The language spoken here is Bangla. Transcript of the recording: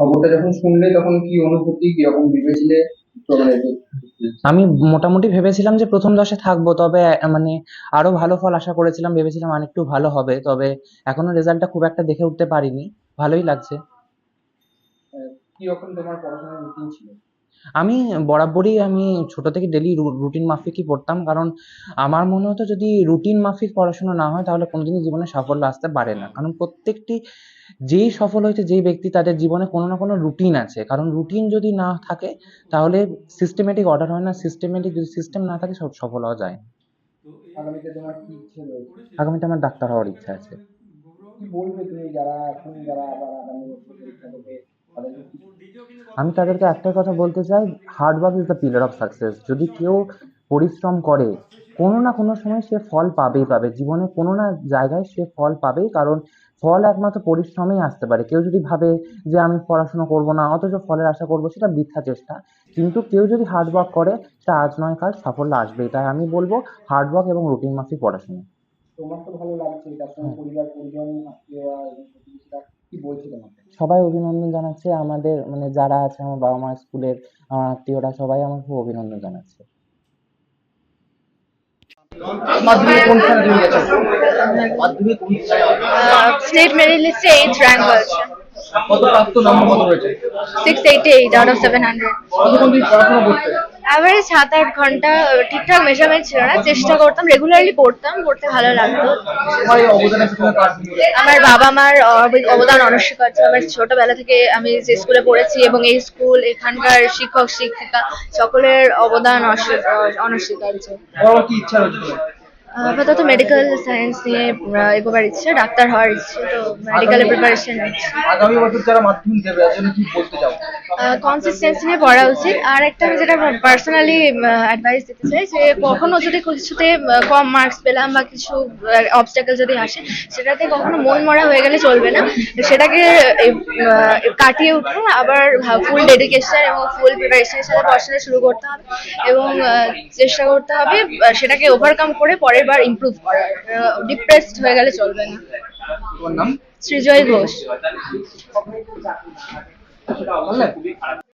খবরটা যখন শুনলে তখন কি অনুভূতি কীরকম ভেবেছিলে? মানে আমি মোটামুটি ভেবেছিলাম যে প্রথম দশে থাকব তবে মানে আরও ভালো ফল আশা করেছিলাম ভেবেছিলাম আরেকটু ভালো হবে তবে এখনও রেজাল্টটা খুব একটা দেখে উঠতে পারিনি। ভালোই লাগছে। কি রকম তোমার পড়াশোনার রুটিন ছিল? আমি বরাবরই আমি ছোট থেকে ডেলি রুটিন মাফিকই পড়তাম। কারণ আমার মনে হতো যদি রুটিন মাফিক পড়াশোনা না হয় তাহলে কোনোদিনই জীবনে সাফল্য আসতে পারে না। কারণ প্রত্যেকটি যেই সফল হয়েছে যেই ব্যক্তি তাদের জীবনে কোনো না কোনো রুটিন আছে। কারণ রুটিন যদি না থাকে তাহলে সিস্টেমেটিক অর্ডার হয় না। সিস্টেমেটিক যদি সিস্টেম না থাকে সব সফল হওয়া যায়। আগামীতে তোমার কি ইচ্ছে রয়েছে? আগামীতে আমার ডাক্তার হওয়ার ইচ্ছা আছে। কি বলবে তুমি যারা এখন যারা আবার আগামী বছর পরীক্ষা দেবে? আমি তাদেরকে একটাই কথা বলতে চাই hard work is the pillar of success যদি কেউ পরিশ্রম করে, কোনো না কোনো সময় সে ফল পাবেই পাবে। জীবনে কোনো না জায়গায় সে ফল পাবেই, কারণ ফল একমাত্র পরিশ্রমেই আসতে পারে। কেউ যদি ভাবে যে আমি পড়াশোনা করব না, অথচ ফলের আশা করব, সেটা বৃথা চেষ্টা। কিন্তু কেউ যদি হার্ড ওয়ার্ক করে সেটা আজ নয়, কাল সাফল্য আসবেই। তাই আমি বলব হার্ড ওয়ার্ক এবং রুটিন মাফিক পড়াশোনা। তোমার তো ভালো লাগছে সঙ্গে পরিবার, পরিজন, আত্মীয়রা কি বলছে সবাই অভিনন্দন জানাচ্ছে। আমাদের মানে যারা আছে আমার বাবা মা স্কুলের আমার আত্মীয়রা সবাই আমার খুব অভিনন্দন জানাচ্ছে। মাধ্যমিক কোন স্থানে তুমি গেছো। মাধ্যমিক কোন স্থানে স্টেট মেরিট লিস্টে এইট র্যাঙ্ক হয়েছে। কত প্রাপ্ত নম্বর কত রয়েছে? Six eighty eight out of seven hundred কতক্ষণ তুমি পড়াশোনা করতে অ্যাভারেজ সাত আট ঘণ্টা ঠিকঠাক মেজারমেন্ট ছিল না। চেষ্টা করতাম রেগুলারলি পড়তাম পড়তে ভালো লাগতো? আমার বাবা মার অব- অবদান অনস্বীকার্য। আমার ছোটবেলা থেকে আমি যে স্কুলে পড়েছি এবং এই স্কুল এখানকার শিক্ষক শিক্ষিকা সকলের অবদান অনস্বীকার্য। আপাতত মেডিকেল সায়েন্স নিয়ে এগোবার ইচ্ছে ডাক্তার হওয়ার ইচ্ছে তো মেডিকেলের প্রিপারেশন নিচ্ছি। আগামী বছর যারা মাধ্যমিক দেবে জন্য কি বলতে চাও? কনসিস্টেন্সি নিয়ে পড়া উচিত। আর একটা আমি যেটা পার্সোনালি অ্যাডভাইস দিতে চাই যে কখনো যদি কিছুতে কম মার্কস পেলাম বা কিছু অবস্টাকেল যদি আসে সেটাতে কখনো মন মরা হয়ে গেলে চলবে না। সেটাকে কাটিয়ে উঠে আবার ফুল ডেডিকেশন এবং ফুল প্রিপারেশনের সাথে পড়াশোনা শুরু করতে হবে এবং চেষ্টা করতে হবে সেটাকে ওভারকাম করে পরের বার ইমপ্রুভ করার ডিপ্রেসড হয়ে গেলে চলবে না। নাম? সৃজয় ঘোষ। বললে